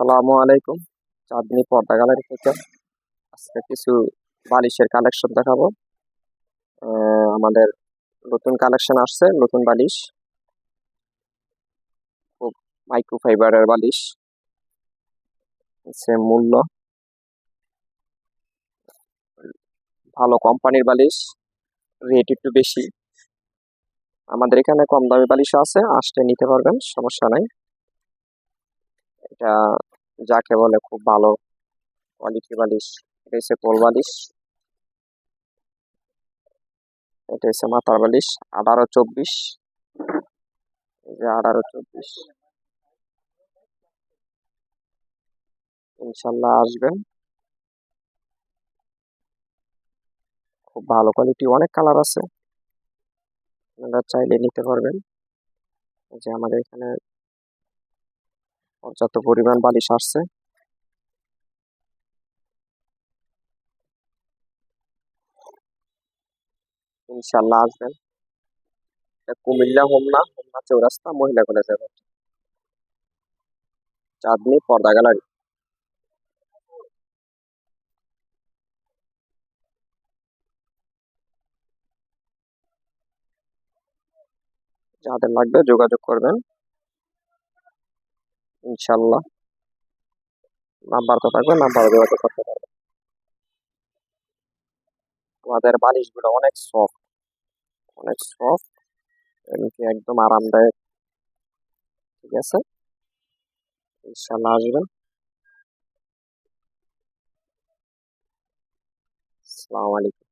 আসসালামু আলাইকুম। চাঁদনি পর্দা গ্যালারি থেকে আজকে কিছু বালিশের কালেকশন দেখাবো। আমাদের নতুন কালেকশন আসছে, নতুন বালিশ। খুব মাইক্রো ফাইবারের বালিশ। সেম মূল্য। ভালো কোম্পানির বালিশ রেট একটু বেশি। আমাদের এখানে কম দামি বালিশ আছে আসতে নিতে পারবেন, সমস্যা নাই। এটা যাকে বলে খুব ভালো কোয়ালিটি বালিশ। এটা হচ্ছে কোল বালিশ। এটা হচ্ছে মাথার বালিশ, আঠারো চব্বিশ। এই যে আঠারো চব্বিশ। ইনশাল্লাহ আসবেন খুব ভালো কোয়ালিটি অনেক কালার আছে। আপনারা চাইলে নিতে পারবেন। যে আমাদের এখানে পর্যাপ্ত পরিমাণ বালিশ আসছে। ইনশাল্লাহ আসবেন কুমিল্লা হোমনা হোমনা চৌরাস্তা, মহিলা কলেজের। চাঁদনি, পর্দা গ্যালারি। যাদের লাগবে যোগাযোগ করবেন। ইনশাল্লাহ। নাম্বার তো থাকবে, নাম্বারে যোগাযোগ করতে পারবেন আমাদের বালিশগুলো অনেক সফট অনেক সফট এমনকি একদম আরামদায়ক। ঠিক আছে? ইনশাল্লাহ আসবেন। আসসালামু আলাইকুম।